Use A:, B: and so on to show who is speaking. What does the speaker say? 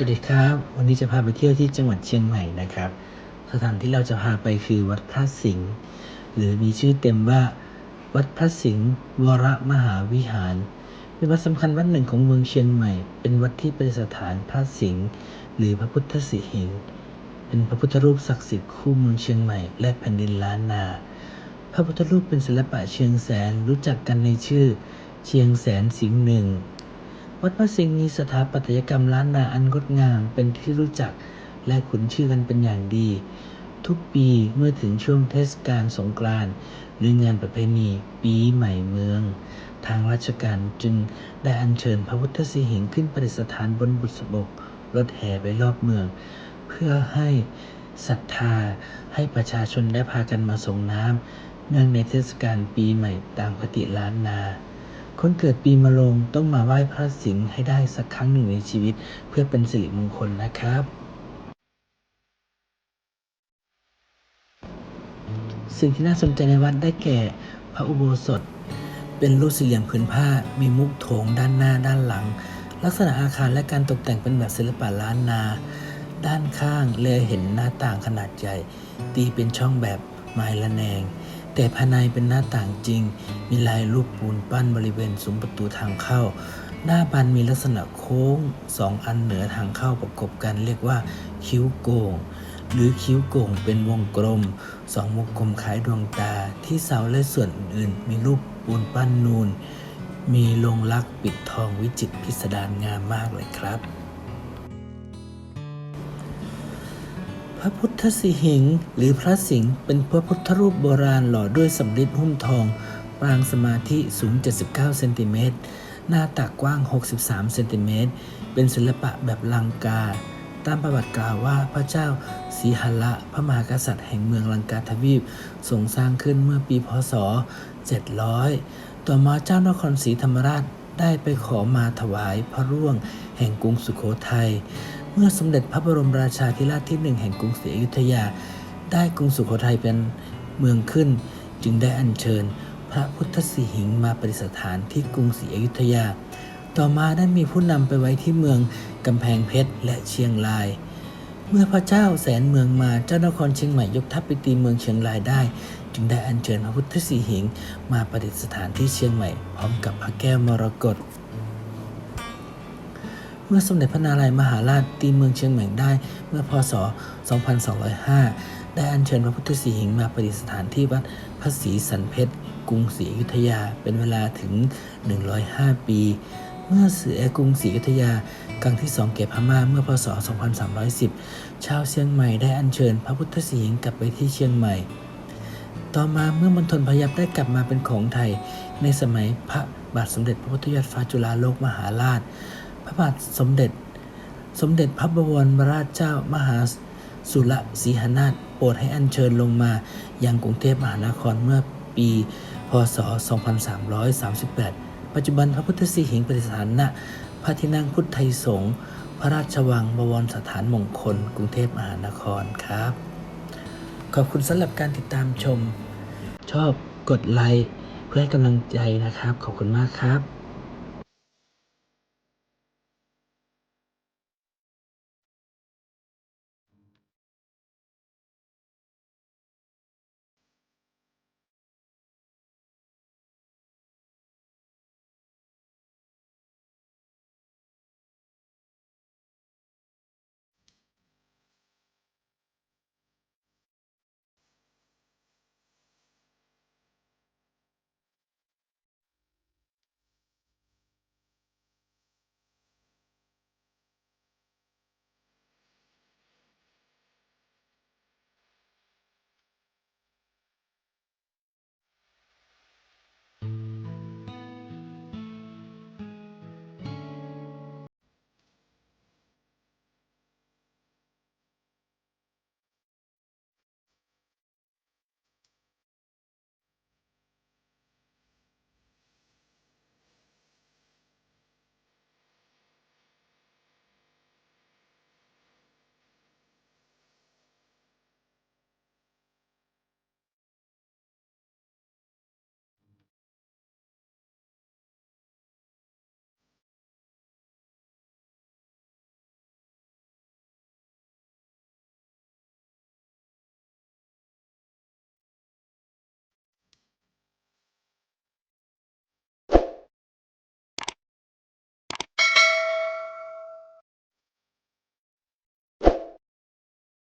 A: สวัสดีครับ วันนี้จะพาไปเที่ยวที่จังหวัดเชียงใหม่นะครับ สถานที่เราจะพาไปคือวัดพระสิงห์หรือมีชื่อเต็มว่า วัดพระสิงห์วรมหาวิหาร เป็นวัดสำคัญวัดหนึ่งของเมืองเชียงใหม่ เป็นวัดที่ประดิษฐานพระสิงห์หรือพระพุทธสิหิงเป็นพระพุทธรูปศักดิ์สิทธิ์คู่เมืองเชียงใหม่และแผ่นดินล้านนา พระพุทธรูปเป็นศิลปะเชียงแสนรู้จักกันในชื่อ เชียงแสนสิงห์หนึ่ง วัดพระสิงห์มีสถาปัตยกรรมล้านนาอันงดงาม เป็นที่รู้จักและคุ้นชื่อกันเป็นอย่างดี ทุกปีเมื่อถึงช่วงเทศกาลสงกรานต์หรืองานประเพณีปีใหม่เมือง ทางราชการจึงได้อัญเชิญพระพุทธสิหิงค์ขึ้นประดิษฐานบนบุษบกรถแห่ไปรอบเมือง เพื่อให้ศรัทธาให้ประชาชนได้พากันมาส่งน้ำเนื่องในเทศกาลปีใหม่ตามคติล้านนา คนเกิดปีมะโรงต้องมาไหว้พระสิงห์ให้ได้สักครั้งหนึ่งในชีวิต เพื่อเป็นสิริมงคลนะครับ สิ่งที่น่าสนใจในวัดได้แก่พระอุโบสถ เป็นรูปสี่เหลี่ยมผืนผ้า มีมุกโถงด้านหน้าด้านหลัง ลักษณะอาคารและการตกแต่งเป็นแบบศิลปะล้านนา ด้านข้างเลเห็นหน้าต่างขนาดใหญ่ ตีเป็นช่องแบบไม้ละแนง แต่ภายในเป็นหน้าต่างจริง มีลายรูปปูนปั้นบริเวณซุ้มประตูทางเข้า หน้าบานมีลักษณะโค้งสองอันเหนือทางเข้าประกบกันเรียกว่าคิ้วโก่งหรือคิ้วโก่งเป็นวงกลมสองวงกลมคล้ายดวงตา ที่เสาและส่วนอื่นๆมีรูปปูนปั้นนูน มีลงลักษ์ปิดทองวิจิตรพิสดารงามมากเลยครับ พระพุทธสิหิง หรือพระสิงห์เป็นพระพุทธรูปโบราณหล่อด้วยสำริดหุ้มทอง ปรางสมาธิสูง 79 เซนติเมตร หน้าตักกว้าง 63 เซนติเมตร เป็นศิลปะแบบลังกา ตามประวัติกล่าวว่าพระเจ้าสีหละพระมหากษัตริย์แห่งเมืองลังกาทวีปทรงสร้างขึ้นเมื่อปีพศ 700 ต่อมาเจ้านครศรีธรรมราชได้ไปขอมาถวายพระร่วงแห่งกรุงสุโขทัย มื่อสมเด็จพระบรมราชาธิราชที่หนึ่งแห่งกรุงศรีอยุธยา ได้กรุงสุโขทัยเป็นเมืองขึ้น จึงได้อัญเชิญ พระพุทธสิหิงมาประดิษฐานที่กรุงศรีอยุธยา ต่อมาได้มีผู้นำไปไว้ที่เมืองกำแพงเพชรและเชียงราย เมื่อพระเจ้าแสนเมืองมาเจ้านครเชียงใหม่ยกทัพไปตีเมืองเชียงรายได้ จึงได้อัญเชิญพระพุทธสีหิงมาประดิษฐานที่เชียงใหม่ พร้อมกับพระแก้วมรกต เมื่อสมเด็จพระนารายณ์มหาราชตีเมืองเชียงใหม่ได้ เมื่อพศ 2205 ได้อัญเชิญพระพุทธสีหิงค์มาประดิษฐานที่วัดพระศรีสันเพชรกรุงศรีอยุธยาเป็นเวลาถึง 105 ปี เมื่อเสือกรุงศรีอยุธยาครั้งที่สองแก่พม่าเมื่อพศ 2310 ชาวเชียงใหม่ได้อัญเชิญพระพุทธสีหิงค์กลับไปที่เชียงใหม่ ต่อมาเมื่อมณฑลพยัพได้กลับมาเป็นของไทย ในสมัยพระบาทสมเด็จพระพุทธยอดฟ้าจุฬาโลกมหาราช ระบาทสมเด็จ สมเด็จพระบวรมราชเจ้ามหาสุรสีหนาถโปรดให้อัญเชิญลงมายังกรุงเทพมหานครเมื่อปี พศ 2338 ปัจจุบันพระพุทธสีหิงค์ประดิษฐานณพระที่นั่งพุทธไทยสงฆ์พระราชวังบวรสถานมงคล กรุงเทพมหานครครับ ขอบคุณสำหรับการติดตามชม ชอบกดไลค์เพื่อให้กำลังใจนะครับ ขอบคุณมากครับ